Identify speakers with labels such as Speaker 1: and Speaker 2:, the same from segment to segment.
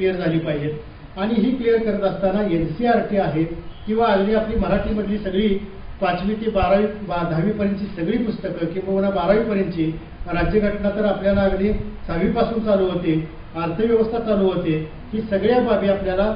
Speaker 1: Clear झाली पाहिजेत आणि ही क्लिअर करत असताना एनसीआरटी आहे किंवा अगदी आपली मराठीमधली सगळी पाचवी ते बारावी बा दहावीपर्यंतची सगळी पुस्तकं किंवा बारावीपर्यंतची राज्यघटना तर आपल्याला अगदी सहावीपासून चालू होते अर्थव्यवस्था चालू होते ही सगळ्या बाबी आपल्याला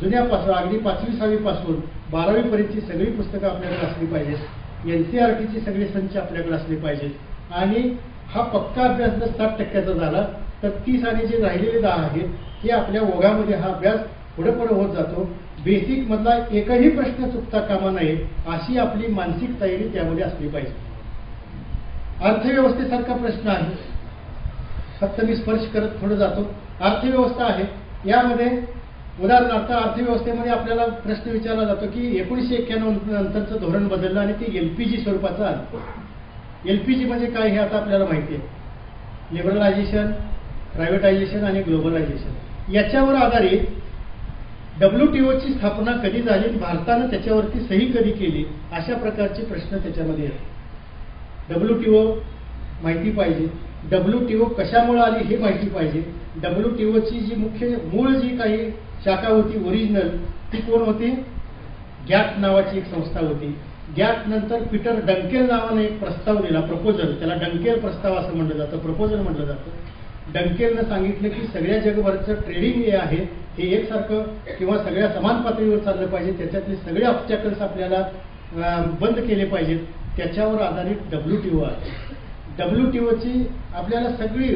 Speaker 1: जुन्यापासून अगदी पाचवी सहावीपासून बारावीपर्यंतची सगळी पुस्तकं आपल्याकडे असली पाहिजेत एन सी आर टीची सगळी संच आपल्याकडे असली पाहिजेत आणि हा पक्का अभ्यास जर साठ टक्क्याचा झाला तर तीस आणि जे राहिलेले दहा आहेत हे आपल्या ओघामध्ये हा अभ्यास पुढे पुढे होत जातो. बेसिक मधला एकही प्रश्न चुकता कामा नये अशी आपली मानसिक तयारी त्यामध्ये असली पाहिजे. अर्थव्यवस्थेसारखा प्रश्न आहे. फक्त मी स्पर्श करत पुढे जातो. अर्थव्यवस्था आहे. यामध्ये उदाहरणार्थ अर्थव्यवस्थेमध्ये आपल्याला प्रश्न विचारला जातो की एकोणीसशे एक्क्याण्णव नंतरचं धोरण बदललं आणि ते एलपीजी स्वरूपाचं आलं एलपीजी म्हणजे काय हे आता आपल्याला माहिती आहे. लिबरलायझेशन प्रायव्हेटायझेशन आणि ग्लोबलायझेशन याच्यावर आधारित डब्ल्यू टी ओची स्थापना कधी झाली? भारतानं त्याच्यावरती सही कधी केली? अशा प्रकारचे प्रश्न त्याच्यामध्ये आहेत. डब्ल्यू टी ओ माहिती पाहिजे. डब्ल्यू टी ओ कशामुळे आली हे माहिती पाहिजे. डब्ल्यू टी ओची जी मुख्य मूळ जी काही शाखा होती ओरिजिनल ती कोण होती? गॅट नावाची एक संस्था होती. गॅट नंतर पीटर डंकेल नावाने एक प्रस्ताव दिला प्रपोजल त्याला डंकेल प्रस्ताव असं म्हटलं जातं प्रपोजल म्हटलं जातं. डंकेलनं सांगितलं की सगळ्या जगभरचं ट्रेडिंग हे आहे हे एकसारखं किंवा सगळ्या समान पातळीवर चाललं पाहिजे त्याच्यातले सगळे ऑब्स्टॅकल्स आपल्याला बंद केले पाहिजेत. त्याच्यावर आधारित डब्ल्यू टी ओ आहे. डब्ल्यू टी ओची आपल्याला सगळी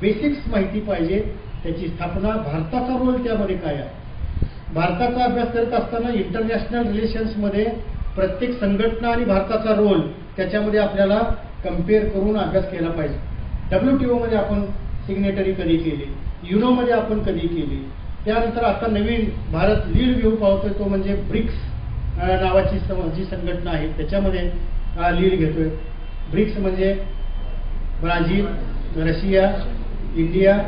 Speaker 1: बेसिक्स माहिती पाहिजे. त्याची स्थापना भारताचा रोल त्यामध्ये काय आहे? भारताचा अभ्यास करत असताना इंटरनॅशनल रिलेशन्समध्ये प्रत्येक संघटना आणि भारताचा रोल त्याच्यामध्ये आपल्याला कंपेअर करून अभ्यास केला पाहिजे. डब्ल्यू टी ओमध्ये आपण सिग्नेटरी कधी केली? युरोमध्ये आपण कधी केली? त्यानंतर आता नवीन भारत लीड घेऊ पावतोय तो म्हणजे ब्रिक्स नावाची जी संघटना आहे त्याच्यामध्ये लीड घेतोय. ब्रिक्स म्हणजे ब्राझील रशिया इंडिया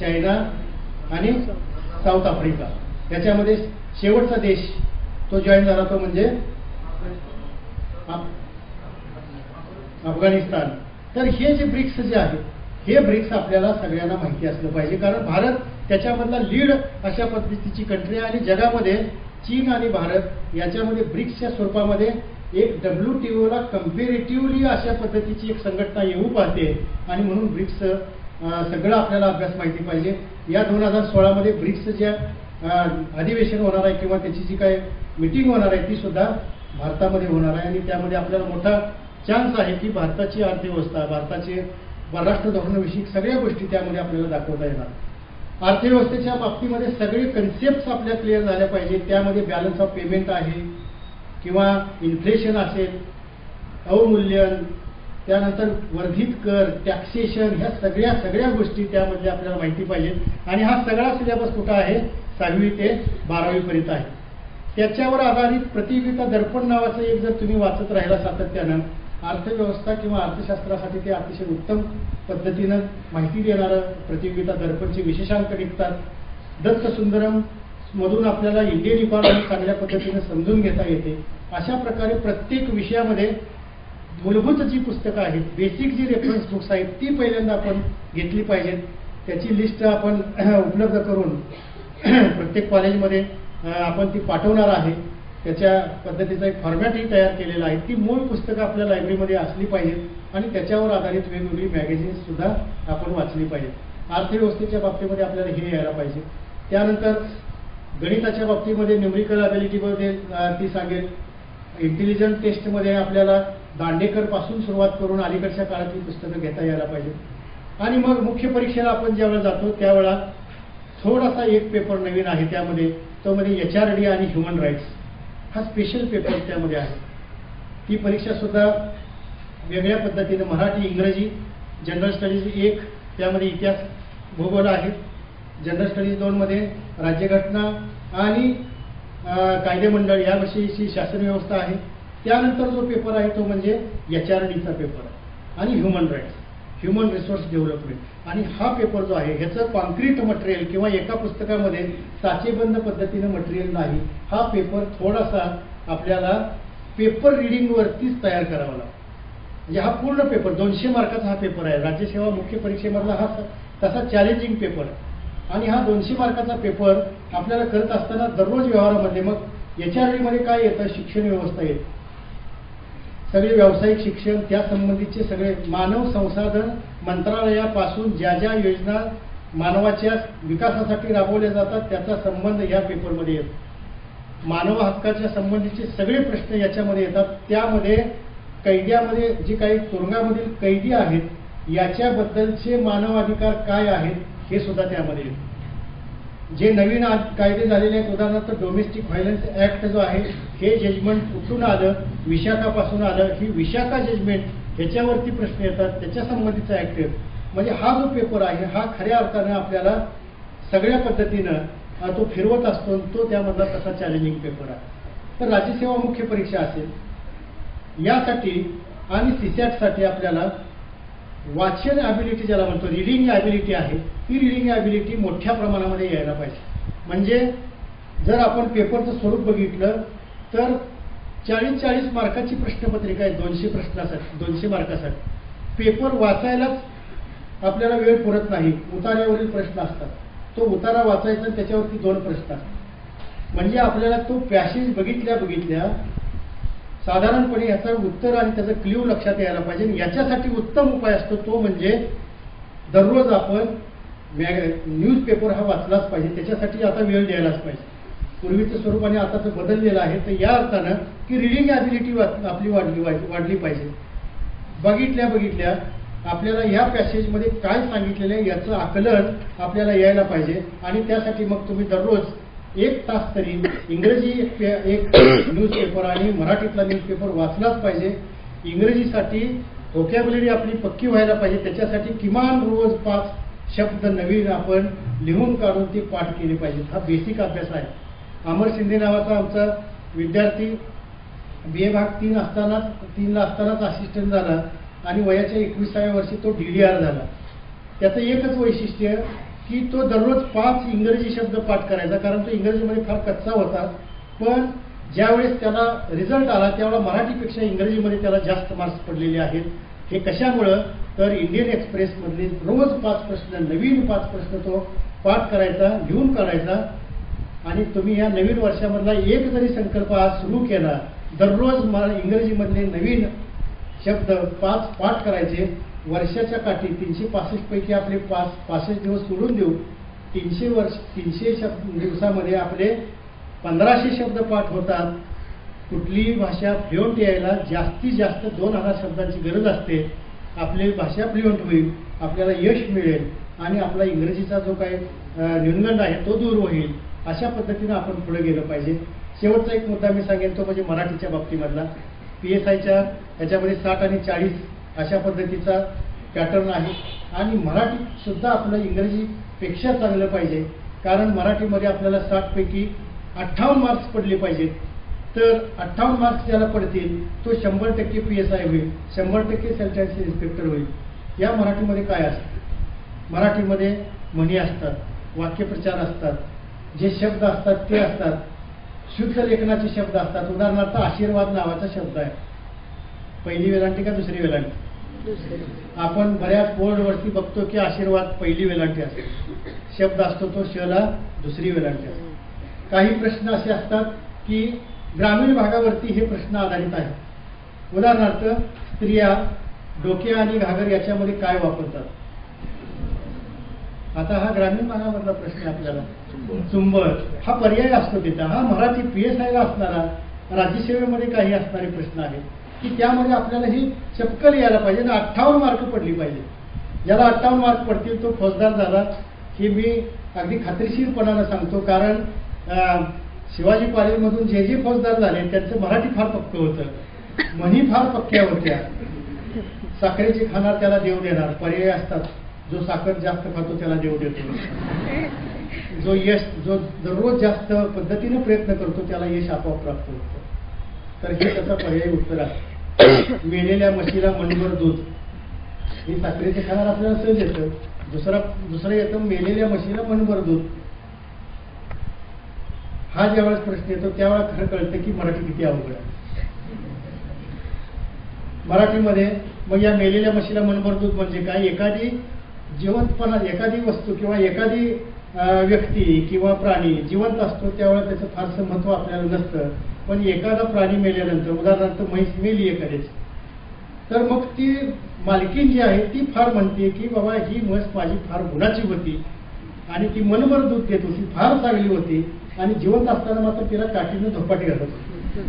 Speaker 1: चायना आणि साऊथ आफ्रिका. याच्यामध्ये शेवटचा देश तो जॉईन झाला तो म्हणजे अफगाणिस्तान. तर हे जे ब्रिक्स जे आहेत हे ब्रिक्स आपल्याला सगळ्यांना माहिती असलं पाहिजे. कारण भारत त्याच्यामधला लीड अशा पद्धतीची कंट्री आहे आणि जगामध्ये चीन आणि भारत याच्यामध्ये ब्रिक्सच्या स्वरूपामध्ये एक डब्ल्यू टी ओला कम्पेरेटिव्हली अशा पद्धतीची एक संघटना येऊ पाहते. आणि म्हणून ब्रिक्स सगळं आपल्याला अभ्यास माहिती पाहिजे. या दोन हजार सोळामध्ये ब्रिक्स ज्या अधिवेशन होणार आहे किंवा त्याची जी काय मिटिंग होणार आहे ती सुद्धा भारतामध्ये होणार आहे. आणि त्यामध्ये आपल्याला मोठा चान्स आहे की भारताची अर्थव्यवस्था भारताचे परराष्ट्र धोरणाविषयी सगळ्या गोष्टी त्यामध्ये आपल्याला दाखवता येणार. अर्थव्यवस्थेच्या बाबतीमध्ये सगळे कन्सेप्ट आपल्या क्लिअर झाल्या पाहिजे त्यामध्ये बॅलन्स ऑफ पेमेंट आहे किंवा इन्फ्लेशन असेल अवमूल्यन त्यानंतर वर्धित कर टॅक्सेशन ह्या सगळ्या सगळ्या गोष्टी त्यामध्ये आपल्याला माहिती पाहिजेत. आणि हा सगळा सिलेबस कुठं आहे? सहावी ते बारावीपर्यंत आहे. त्याच्यावर आधारित प्रतियोगिता दर्पण नावाचं एक जर तुम्ही वाचत राहिला सातत्यानं अर्थव्यवस्था किंवा अर्थशास्त्रासाठी ते अतिशय उत्तम पद्धतीनं माहिती देणारं प्रतियोगिता दर्पणचे विशेषांक निघतात. दत्त सुंदरम मधून आपल्याला इंडियन इकॉनॉमी चांगल्या पद्धतीने समजून घेता येते. अशा प्रकारे प्रत्येक विषयामध्ये मूलभूत जी पुस्तकं आहेत बेसिक जी रेफरन्स बुक्स आहेत ती पहिल्यांदा आपण घेतली पाहिजेत. त्याची लिस्ट आपण उपलब्ध करून प्रत्येक कॉलेजमध्ये आपण ती पाठवणार आहे. त्याच्या पद्धतीचा एक फॉर्मॅटही तयार केलेला आहे. ती मूळ पुस्तकं आपल्या लायब्ररीमध्ये असली पाहिजेत आणि त्याच्यावर आधारित वेगवेगळी मॅगझिन्स सुद्धा आपण वाचली पाहिजेत. अर्थव्यवस्थेच्या बाबतीमध्ये आपल्याला हे यायला पाहिजे. त्यानंतर गणिताच्या बाबतीमध्ये न्युमरिकल अबिलिटीमध्ये ती सांगेल. इंटेलिजंट टेस्टमध्ये आपल्याला दांडेकरपासून सुरुवात करून अलीकडच्या काळातली पुस्तकं घेता यायला पाहिजेत. आणि मग मुख्य परीक्षेला आपण ज्यावेळेला जातो त्यावेळेला थोडासा एक पेपर नवीन आहे त्यामध्ये. तो म्हणजे एच आर डी आणि ह्युमन राईट्स हा स्पेशल पेपर त्यामध्ये आहे. ती परीक्षा सुद्धा वेगळ्या पद्धतीने मराठी इंग्रजी जनरल स्टडीज एक त्यामध्ये इतिहास भूगोल आहे जनरल स्टडीज दोनमध्ये राज्यघटना आणि कायदेमंडळ याविषयीची शासन व्यवस्था आहे. त्यानंतर जो पेपर आहे तो म्हणजे एच आर डीचा पेपर आणि human rights human resource development आणि हा पेपर जो आहे ह्याचं कॉन्क्रीट मटेरियल किंवा एका पुस्तकामध्ये साचेबंद पद्धतीनं मटेरियल नाही हा पेपर थोडासा आपल्याला पेपर रिडिंगवरतीच तयार करावा लागतो. म्हणजे हा पूर्ण पेपर दोनशे मार्काचा हा पेपर आहे. राज्यसेवा मुख्य परीक्षेमधला हा तसा चॅलेंजिंग पेपर आहे. आणि हा दोनशे मार्काचा पेपर आपल्याला करत असताना दररोज व्यवहारामध्ये मग एच आर डीमध्ये काय येतं? शिक्षण व्यवस्था येते. सगळे व्यावसायिक शिक्षण त्या संबंधीचे सगळे मानव संसाधन मंत्रालयापासून ज्या ज्या योजना मानवाच्या विकासासाठी राबवल्या जातात त्याचा संबंध या पेपरमध्ये येतो. मानव हक्काच्या संबंधीचे सगळे प्रश्न याच्यामध्ये येतात. त्यामध्ये कैद्यामध्ये जे काही तुरुंगामधील कैदी आहेत याच्याबद्दलचे मानव अधिकार काय आहेत हे सुद्धा त्यामध्ये येतं. जे नवीन आज कायदे झालेले आहेत उदाहरणार्थ डोमेस्टिक व्हायलन्स ऍक्ट जो आहे हे जजमेंट कुठून आलं? विशाखापासून आलं. ही विशाखा जजमेंट ह्याच्यावरती प्रश्न येतात त्याच्या संबंधीचा ऍक्ट म्हणजे हा जो पेपर आहे हा खऱ्या अर्थानं आपल्याला सगळ्या पद्धतीनं तो फिरवत असतो तो त्यामधला तसा चॅलेंजिंग पेपर आहे. तर राज्यसेवा मुख्य परीक्षा असेल. यासाठी आणि सीसॅटसाठी आपल्याला वाचन ॲबिलिटी ज्याला म्हणतो रिडिंग ॲबिलिटी आहे ती रिडिंग ॲबिलिटी मोठ्या प्रमाणामध्ये यायला पाहिजे. म्हणजे जर आपण पेपरचं स्वरूप बघितलं तर चाळीस चाळीस मार्काची प्रश्नपत्रिका आहे दोनशे प्रश्नासाठी दोनशे मार्कासाठी. पेपर वाचायलाच आपल्याला वेळ पुरत नाही उतार्यावरील प्रश्न असतात. तो उतारा वाचायचा त्याच्यावरती दोन प्रश्न असतात. म्हणजे आपल्याला तो पॅसेज बघितल्या बघितल्या साधारणपणे याचं उत्तर आणि त्याचं क्ल्यू लक्षात यायला पाहिजे. याच्यासाठी उत्तम उपाय असतो तो म्हणजे दररोज आपण न्यूजपेपर हा वाचलाच पाहिजे. त्याच्यासाठी आता वेळ द्यायलाच पाहिजे. पूर्वीचं स्वरूप आणि आताचं बदललेलं आहे. तर या अर्थानं की रिडिंग ॲबिलिटी आपली वाढली वाढली पाहिजे. बघितल्या बघितल्या आपल्याला ह्या पॅसेजमध्ये काय सांगितलेलं आहे याचं आकलन आपल्याला यायला पाहिजे. आणि त्यासाठी मग तुम्ही दररोज एक तास तरी इंग्रजी एक एक न्यूजपेपर आणि मराठीतला न्यूजपेपर वाचलाच पाहिजे. इंग्रजीसाठी व्होकॅबुलरी आपली पक्की व्हायला पाहिजे. त्याच्यासाठी किमान रोज पाच शब्द नवीन आपण लिहून काढून ते पाठ केले पाहिजेत हा बेसिक अभ्यास आहे. अमर शिंदे नावाचा आमचा विद्यार्थी बी ए भाग तीन असतानाच तीनला असतानाच असिस्टंट झाला आणि वयाच्या एकविसाव्या वर्षी तो डी डी आर झाला. त्याचं एकच वैशिष्ट्य की तो दररोज पाच इंग्रजी शब्द पाठ करायचा कारण तो इंग्रजीमध्ये फार कच्चा होता. पण ज्यावेळेस त्याला रिझल्ट आला त्यावेळेला मराठीपेक्षा इंग्रजीमध्ये त्याला जास्त मार्क्स पडलेले आहेत. हे कशामुळं? तर इंडियन एक्सप्रेसमधले रोज पाच प्रश्न नवीन पाच प्रश्न तो पाठ करायचा लिहून काढायचा. आणि तुम्ही या नवीन वर्षामधला एक जरी संकल्प आज सुरू केला दररोज मला इंग्रजीमधले नवीन शब्द पाच पाठ करायचे वर्षाच्या काठी तीनशे पासष्ट पैकी आपले पाच पासष्ट दिवस सोडून देऊ तीनशे वर्ष तीनशे शब्द दिवसामध्ये आपले पंधराशे शब्द पाठ होतात. कुठलीही भाषा फ्लुएंट यायला जास्तीत जास्त दोन हजार शब्दांची गरज असते. आपली भाषा फ्लुएंट होईल आपल्याला यश मिळेल आणि आपला इंग्रजीचा जो काही न्यूनगंड आहे तो दूर होईल. अशा पद्धतीनं आपण पुढे गेलं पाहिजे. शेवटचा एक मुद्दा मी सांगेन तो म्हणजे मराठीच्या बाबतीमधला. पी एस आयच्या ह्याच्यामध्ये साठ आणि चाळीस अशा पद्धतीचा पॅटर्न आहे. आणि मराठीसुद्धा आपलं इंग्रजीपेक्षा चांगलं पाहिजे. कारण मराठीमध्ये आपल्याला साठपैकी अठ्ठावन्न मार्क्स पडले पाहिजेत. तर अठ्ठावन्न मार्क्स ज्याला पडतील तो शंभर टक्के पी एस आय होईल. शंभर टक्के सेल्टन्स इन्स्पेक्टर होईल. या मराठीमध्ये काय असतं? मराठीमध्ये म्हणी असतात वाक्यप्रचार असतात जे शब्द असतात ते असतात. शुद्ध लेखनाचे शब्द असतात. उदाहरणार्थ आशीर्वाद नावाचा शब्द आहे. पहिली वेलांटी का दुसरी वेलांटी? आपण बऱ्याच बोर्डवरती बघतो की आशीर्वाद पहिली वेलांटी असते. शब्द असतो तो शला दुसरी वेलांटी असते. काही प्रश्न असे असतात की ग्रामीण भागावरती हे प्रश्न आधारित आहेत. उदाहरणार्थ स्त्रिया डोके आणि घागर याच्यामध्ये काय वापरतात? आता हा ग्रामीण भागामधला प्रश्न आहे आपल्याला. चुंबक हा पर्याय असतो तिथं. हा मराठी पी एस आयला असणारा राज्यसेवेमध्ये काही असणारे प्रश्न आहेत. की त्यामध्ये आपल्याला ही चपकल यायला पाहिजे आणि अठ्ठावन्न मार्क पडली पाहिजे. ज्याला अठ्ठावन्न मार्क पडतील तो फौजदार झाला हे मी अगदी खात्रीशीरपणानं सांगतो. कारण शिवाजी कॉलेजमधून जे जे फौजदार झाले त्यांचं मराठी फार पक्क होतं. म्हणी फार पक्क्या होत्या. साखरेची खाणार त्याला देव देणार. पर्याय असतात. जो साखर जास्त खातो त्याला देव देतो. जो यश जो दररोज जास्त पद्धतीने प्रयत्न करतो त्याला यश आपोआप प्राप्त होतं. तर हे त्याचा पर्यायी उत्तर आहे. मेलेल्या म्हशीला मणभर दूध. हे साखरेचे खाणार आपल्याला सहज येतं. दुसरा दुसरं येतं मेलेल्या म्हशीला मणभर दूध. हा ज्यावेळेस प्रश्न येतो त्यावेळेला खरं कळतं की मराठी किती अवघड आहे. मराठीमध्ये मग या मेलेल्या म्हशीला मनभर दूध म्हणजे काय? एखादी जिवंतपणा एखादी वस्तू किंवा एखादी व्यक्ती किंवा प्राणी जिवंत असतो त्यावेळेला त्याचं फारसं महत्त्व आपल्याला नसतं. पण एखादा प्राणी मेल्यानंतर उदाहरणार्थ म्हैस मेली एखाद्याची तर मग ती मालकीन जी आहे ती फार म्हणते की बाबा ही म्हस माझी फार गुणाची होती आणि ती मनभर दूध देत होती फार चांगली होती आणि जिवंत असताना मात्र तिला काठीनं धोपाटी घालत होती.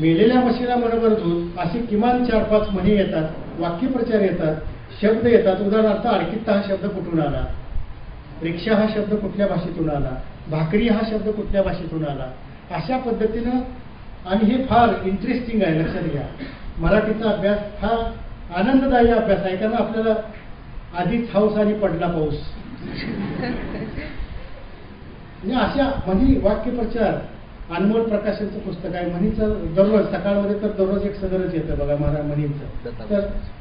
Speaker 1: मेलेल्या म्हशीला मनभर दूध असे किमान चार पाच म्हणी येतात वाक्यप्रचार येतात शब्द येतात. उदाहरणार्थ अडकित्ता हा शब्द कुठून आला? रिक्षा हा शब्द कुठल्या भाषेतून आला? भाकरी हा शब्द कुठल्या भाषेतून आला? अशा पद्धतीनं आणि हे फार इंटरेस्टिंग आहे लक्षात घ्या. मराठीचा अभ्यास हा आनंददायी अभ्यास आहे कारण आपल्याला आधीच हाऊस आणि पडला पाऊस. म्हणजे अशा म्हणी वाक्यप्रचार अनमोल प्रकाशांचं पुस्तक आहे. म्हणीचं दररोज सकाळमध्ये तर दररोज एक सदरच येतं बघा महाराज म्हणींचं. तर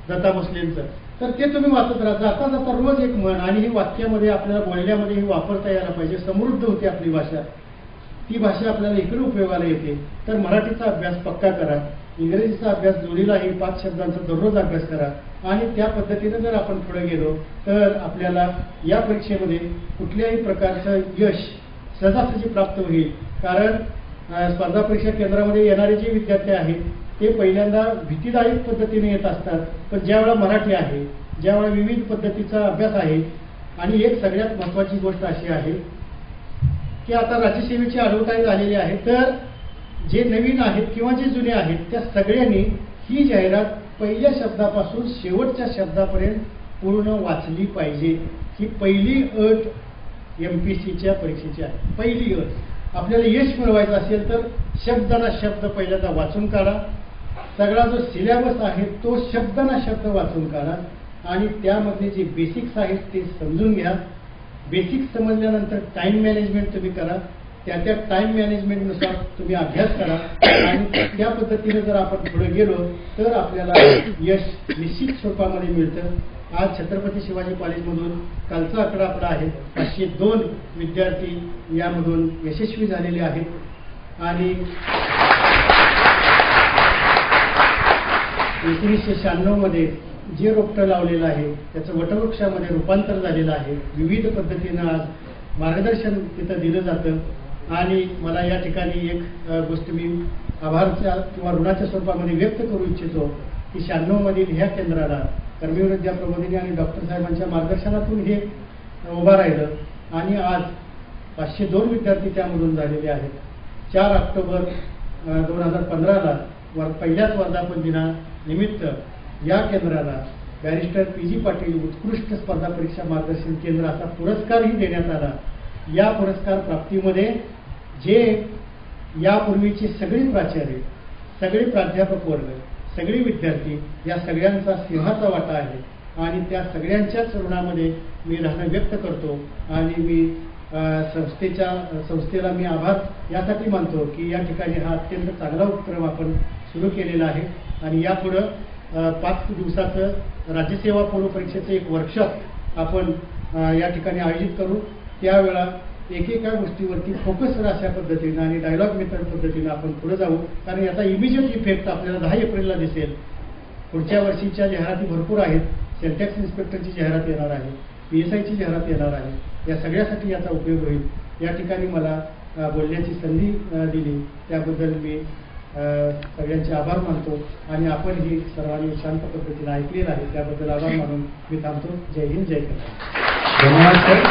Speaker 1: दत्ता भोसलेंचं तर ते तुम्ही वाचत राहा. जाता जाता रोज एक म्हण आणि ही वाक्यामध्ये आपल्याला बोलण्यामध्ये ही वापरता यायला पाहिजे. समृद्ध होते आपली भाषा. ती भाषा आपल्याला इकडे उपयोगाला येते. तर मराठीचा अभ्यास पक्का करा. इंग्रजीचा अभ्यास जोडीलाही पाच शब्दांचा दररोज अभ्यास करा. आणि त्या पद्धतीने जर आपण पुढे गेलो तर आपल्याला या परीक्षेमध्ये कुठल्याही प्रकारचं यश सहजासहजी प्राप्त होईल. कारण स्पर्धा परीक्षा केंद्रामध्ये येणारे जे विद्यार्थी आहेत ते पहिल्यांदा भीतीदायक पद्धतीने येत असतात. पण ज्यावेळा मराठी आहे ज्यावेळा विविध पद्धतीचा अभ्यास आहे आणि एक सगळ्यात महत्त्वाची गोष्ट अशी आहे की आता राज्यसेवेची ॲडव्हर्टाईज आलेली आहे. तर जे नवीन आहेत किंवा जे जुने आहेत त्या सगळ्यांनी ही जाहिरात पहिल्या शब्दापासून शेवटच्या शब्दापर्यंत पूर्ण वाचली पाहिजे. ही पहिली अट एम पी सीच्या परीक्षेची आहे. पहिली अट. आपल्याला यश मिळवायचं असेल तर शब्दाला शब्द पहिल्यांदा वाचून काढा. सगळा जो सिलेबस आहे तो शब्दाना शब्द वाचून काढा. आणि त्यामध्ये जे बेसिक्स आहेत ते समजून घ्या. बेसिक समजल्यानंतर टाइम मॅनेजमेंट तुम्ही करा. त्या त्या टाइम मॅनेजमेंटनुसार तुम्ही अभ्यास करा. आणि त्या पद्धतीने जर आपण पुढे गेलो तर आपल्याला यश निश्चित स्वरूपामध्ये मिळतं. आज छत्रपती शिवाजी कॉलेजमधून कालचा आकडा आपला आहे. पाचशे दोन विद्यार्थी यामधून यशस्वी झालेले आहेत. आणि एकोणीसशे शहाण्णवमध्ये जे रोपटं लावलेलं आहे त्याचं वटवृक्षामध्ये रूपांतर झालेलं आहे. विविध पद्धतीनं आज मार्गदर्शन तिथं दिलं जातं. आणि मला या ठिकाणी एक गोष्ट मी आभारच्या किंवा ऋणाच्या स्वरूपामध्ये व्यक्त करू इच्छितो की शहाण्णवमधील ह्या केंद्राला कर्मवीर प्रबोधिनी आणि डॉक्टर साहेबांच्या मार्गदर्शनातून हे उभं राहिलं. आणि आज पाचशे दोन विद्यार्थी त्यामधून झालेले आहेत. चार ऑक्टोबर दोन हजार पंधराला वर पहिल्याच वर्धापन दिनानिमित्त या केंद्राला बॅरिस्टर पी जी पाटील उत्कृष्ट स्पर्धा परीक्षा मार्गदर्शन केंद्र असा पुरस्कारही देण्यात आला. या पुरस्कार प्राप्तीमध्ये जे यापूर्वीचे सगळी प्राचार्य सगळे प्राध्यापक वर्ग सगळे विद्यार्थी या सगळ्यांचा सिंहाचा वाटा आहे आणि त्या सगळ्यांच्याच ऋणामध्ये मी राहणं व्यक्त करतो आणि मी संस्थेच्या संस्थेला मी आभार यासाठी मानतो की या ठिकाणी हा अत्यंत चांगला उपक्रम आपण सुरू केलेला आहे आणि यापुढं पाच दिवसाचं राज्यसेवा पूर्व परीक्षेचं एक वर्कशॉप आपण या ठिकाणी आयोजित करू. त्यावेळा एकेका गोष्टीवरती फोकस अशा पद्धतीनं आणि डायलॉग मेथड पद्धतीनं आपण पुढे जाऊ. कारण याचा इमिजिएट इफेक्ट आपल्याला दहा एप्रिलला दिसेल. पुढच्या वर्षीच्या जाहिराती भरपूर आहेत. सेंटॅक्स इन्स्पेक्टरची जाहिरात येणार आहे. पी एस आयची जाहिरात येणार आहे. या सगळ्यासाठी याचा उपयोग होईल. या ठिकाणी मला बोलण्याची संधी दिली. त्याबद्दल मी सगळ्यांचे आभार मानतो आणि आपण ही सर्वांनी शांत पद्धतीने ऐकलेलं आहे. त्याबद्दल आभार मानून मी थांबतो. जय हिंद जय कन्नड.
Speaker 2: धन्यवाद सर.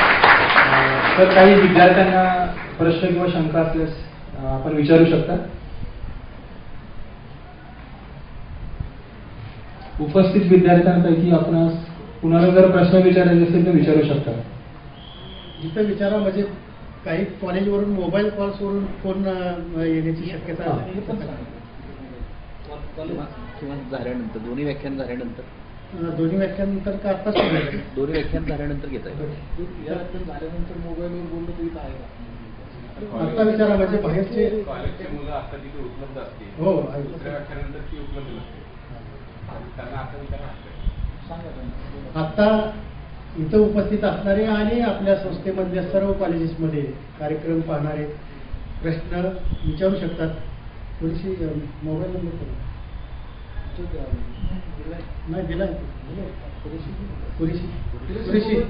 Speaker 2: सर काही विद्यार्थ्यांना प्रश्न किंवा शंका असल्यास आपण विचारू शकता? उपस्थित विद्यार्थ्यांपैकी आपणास कुणाला जर प्रश्न विचारायचे असेल तर विचारू शकता.
Speaker 1: जिथं विचारा म्हणजे काही कॉलेजवरून मोबाईल कॉल्सवरून फोन येण्याची शक्यता
Speaker 2: हा.
Speaker 3: किंवा झाल्यानंतर दोन्ही व्याख्यान झाल्यानंतर
Speaker 1: दोन्ही व्याख्यानंतर का आत्ताच?
Speaker 3: दोन्ही व्याख्यान झाल्यानंतर घेता येईल
Speaker 4: झाल्यानंतर मोबाईलवर बोललं तरी काय का
Speaker 1: आत्ता विचारा म्हणजे बाहेरचे
Speaker 5: कॉलेजचे मुलं आता तिथे उपलब्ध असतील
Speaker 1: हो, आहे.
Speaker 5: दुसऱ्या व्याख्यानंतर ती उपलब्ध नसते आणि त्यांना आता विचारा.
Speaker 1: आत्ता इथं उपस्थित असणारे आणि आपल्या संस्थेमधल्या सर्व कॉलेजेसमध्ये कार्यक्रम पाहणारे प्रश्न विचारू शकतात. थोडीशी मोबाईल नंबर नाही दिला पुरेशी. पुरेशी.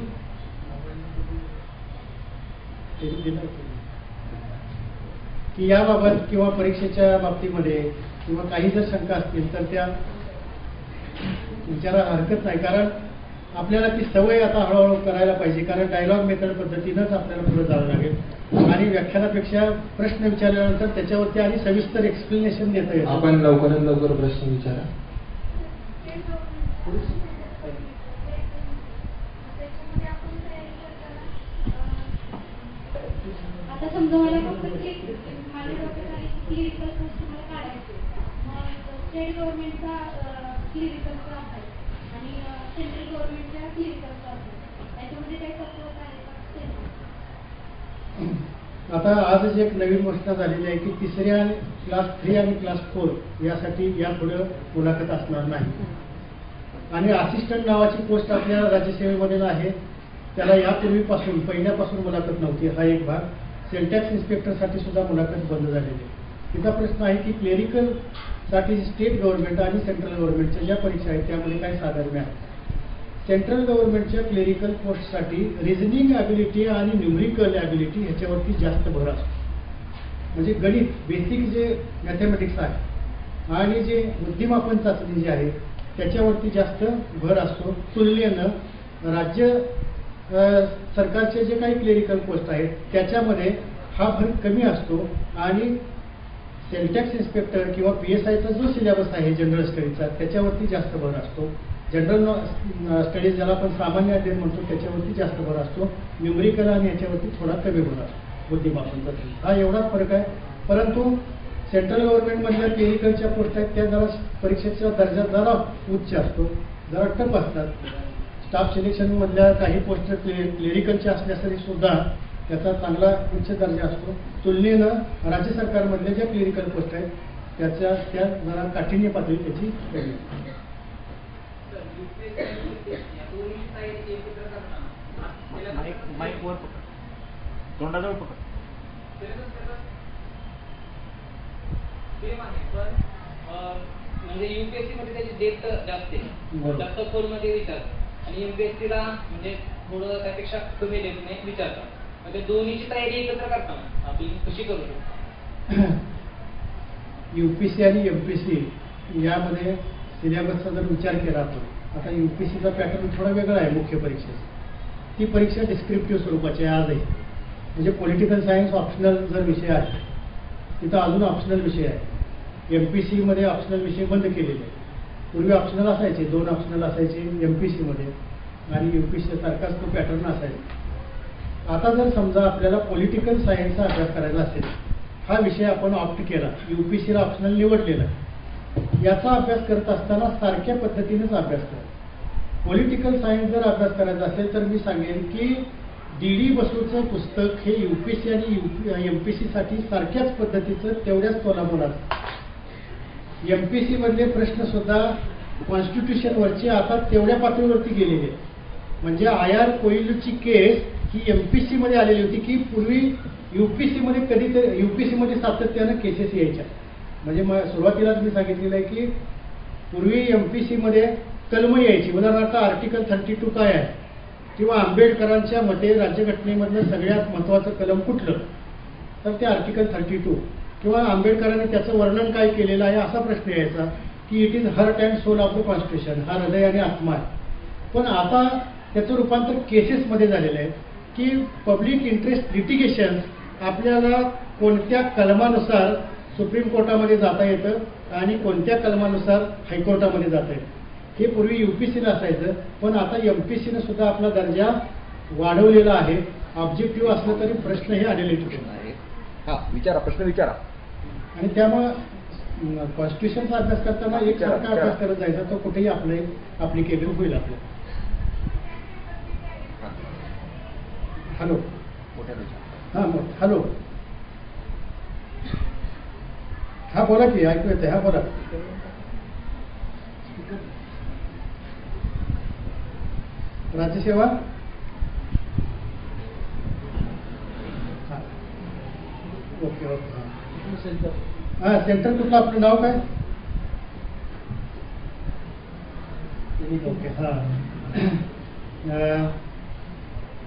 Speaker 1: की याबाबत किंवा परीक्षेच्या बाबतीमध्ये किंवा काही जर शंका असतील तर त्या विचारा हरकत नाही. कारण आपल्याला ती सवय आता हळूहळू करायला पाहिजे कारण डायलॉग मेथड पद्धतीनंच आपल्याला पुढे जावं लागेल. आणि व्याख्यानापेक्षा प्रश्न विचारल्यानंतर त्याच्यावरती आणि सविस्तर एक्सप्लेनेशन देता येतं.
Speaker 2: आपण लवकरात लवकर प्रश्न विचारा.
Speaker 6: आता समजा मला काढायचे आहे. आणि सेंट्रल गव्हर्नमेंटच्या क्लिनिकलचा आहे त्याच्यामध्ये काही तत्व आहे
Speaker 1: आता आजच एक नवीन घोषणा झालेली आहे की तिसऱ्या आणि क्लास थ्री आणि क्लास फोर यासाठी यापुढे मुलाखत असणार नाही. आणि असिस्टंट नावाची पोस्ट आपल्या राज्यसेवेमध्ये आहे. त्याला यापूर्वीपासून पहिल्यापासून मुलाखत नव्हती. हा एक भाग. सेंटॅक्स इन्स्पेक्टरसाठी सुद्धा मुलाखत बंद झालेली आहे. तिचा प्रश्न आहे की क्लेरिकलसाठी स्टेट गव्हर्नमेंट आणि सेंट्रल गव्हर्नमेंटच्या ज्या परीक्षा आहेत त्यामध्ये काय साधर्म्य आहे. सेंट्रल गव्हर्नमेंटच्या क्लेरिकल पोस्टसाठी रिझनिंग ॲबिलिटी आणि न्युमरिकल ॲबिलिटी ह्याच्यावरती जास्त भर असतो. म्हणजे गणित बेसिक जे मॅथमॅटिक्स आहे आणि जे बुद्धिमापन चाचणी जी आहे त्याच्यावरती जास्त भर असतो. तुलनेनं राज्य सरकारचे जे काही क्लेरिकल पोस्ट आहेत त्याच्यामध्ये हा भर कमी असतो आणि सेलटॅक्स इन्स्पेक्टर किंवा पी एस आयचा जो सिलेबस आहे जनरल स्टडीचा त्याच्यावरती जास्त भर असतो. जनरल स्टडीज ज्याला आपण सामान्य अध्ययन म्हणतो त्याच्यावरती जास्त भर असतो. न्युमरिकल आणि याच्यावरती थोडा कमी भर असतो बुद्धिमापनचा. हा एवढाच फरक आहे. परंतु सेंट्रल गव्हर्नमेंटमधल्या क्लिनिकलच्या पोस्ट आहेत त्या जरा परीक्षेचा दर्जा जरा उच्च असतो जरा टप असतात. स्टाफ सिलेक्शनमधल्या काही पोस्ट क्ले क्लेरिकलच्या असल्या तरी सुद्धा त्याचा चांगला उच्च दर्जा असतो. तुलनेनं राज्य सरकारमधल्या ज्या क्लिनिकल पोस्ट आहेत त्याच्या त्या जरा काठिण्य पातळी त्याची वेगळी
Speaker 3: माईक वर पकड. तोंडाजवळ पकड.
Speaker 7: म्हणजे युपीएससी मध्ये त्याची डेप्थ जास्त आहे. जास्त खोलमध्ये विचारतात. आणि एमपीएससी ला म्हणजे थोडं त्यापेक्षा कमी डेप्थने विचारतात. म्हणजे दोन्हीची तयारी एकत्र करताना आपली कशी करू शकतो?
Speaker 1: यूपीसी आणि एमपीसी यामध्ये सिलेबसचा जर विचार केला आपण आता यू पी सीचा पॅटर्न थोडा वेगळा आहे मुख्य परीक्षेचा ती परीक्षा डिस्क्रिप्टिव्ह स्वरूपाची आहे आजही म्हणजे पॉलिटिकल सायन्स ऑप्शनल जर विषय आहे तिथं अजून ऑप्शनल विषय आहे. एम पी सीमध्ये ऑप्शनल विषय बंद केलेले आहे पूर्वी ऑप्शनल असायचे दोन ऑप्शनल असायचे एम पी सीमध्ये आणि यू पी सारखाच तो पॅटर्न असायचा. आता जर समजा आपल्याला पॉलिटिकल सायन्सचा अभ्यास करायला असेल हा विषय आपण ऑप्ट केला यू पी सीला ऑप्शनल निवडलेला याचा अभ्यास करत असताना सारख्या पद्धतीनेच अभ्यास करा. पॉलिटिकल सायन्स जर अभ्यास करायचा असेल तर मी सांगेन की डी डी बसूचं पुस्तक हे यू पी सी आणि यू एम पी सीसाठी सारख्याच पद्धतीचं तेवढ्याच तोलामोलात. एम पी सी मधले प्रश्न सुद्धा कॉन्स्टिट्यूशनवरचे आता तेवढ्या पातळीवरती गेलेले म्हणजे आय आर कोयलूची केस ही एम पी सी मध्ये आलेली होती की पूर्वी यू पी सी मध्ये कधीतरी यू पी सी मध्ये सातत्यानं केसेस यायच्या. म्हणजे मग सुरुवातीलाच मी सांगितलेलं आहे की पूर्वी एम पी सीमध्ये कलम यायची. उदाहरणार्थ आर्टिकल थर्टी टू काय आहे? किंवा आंबेडकरांच्या मते राज्यघटनेमधलं सगळ्यात महत्त्वाचं कलम कुठलं? तर ते आर्टिकल थर्टी टू किंवा आंबेडकरांनी त्याचं वर्णन काय केलेलं आहे असा प्रश्न यायचा की it is heart and soul of the constitution हा हृदय आणि आत्मा आहे. पण आता त्याचं रूपांतर केसेसमध्ये झालेलं आहे की पब्लिक इंटरेस्ट लिटिगेशन आपल्याला कोणत्या कलमानुसार सुप्रीम कोर्टामध्ये जाता येतं आणि कोणत्या कलमानुसार हायकोर्टामध्ये जाता येतं. हे पूर्वी यू पी सीला असायचं पण आता एम पी सीनं सुद्धा आपला दर्जा वाढवलेला आहे. ऑब्जेक्टिव्ह असलं तरी प्रश्न हे आलेले तिथे
Speaker 3: हा विचारा प्रश्न विचारा.
Speaker 1: आणि त्यामुळं कॉन्स्टिट्यूशनचा अभ्यास करताना एक सारखा अभ्यास. करत जायचा तो कुठेही आपले अप्लिकेबल होईल आपलं. हॅलो हां मग हॅलो हा बोला की ऐकू येते हा बोला. राज्यसेवा हा. Okay okay. हां.
Speaker 4: सेंटर
Speaker 1: कुठलं? आपलं नाव काय? ओके हां.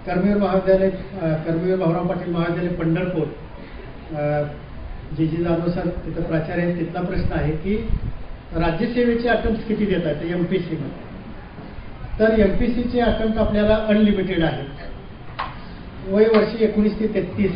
Speaker 1: कर्मवीर महाविद्यालय कर्मवीर भाऊराव पाटील महाविद्यालय पंढरपूर. जे जी जाधव सर तिथं प्राचार्य आहेत तिथला प्रश्न आहे की राज्यसेवेचे अटम्प्ट किती देतात एम पी सीमध्ये तर एम पी सीचे अटम्प्ट आपल्याला अनलिमिटेड आहेत वय वर्षी एकोणीस ते तेहतीस.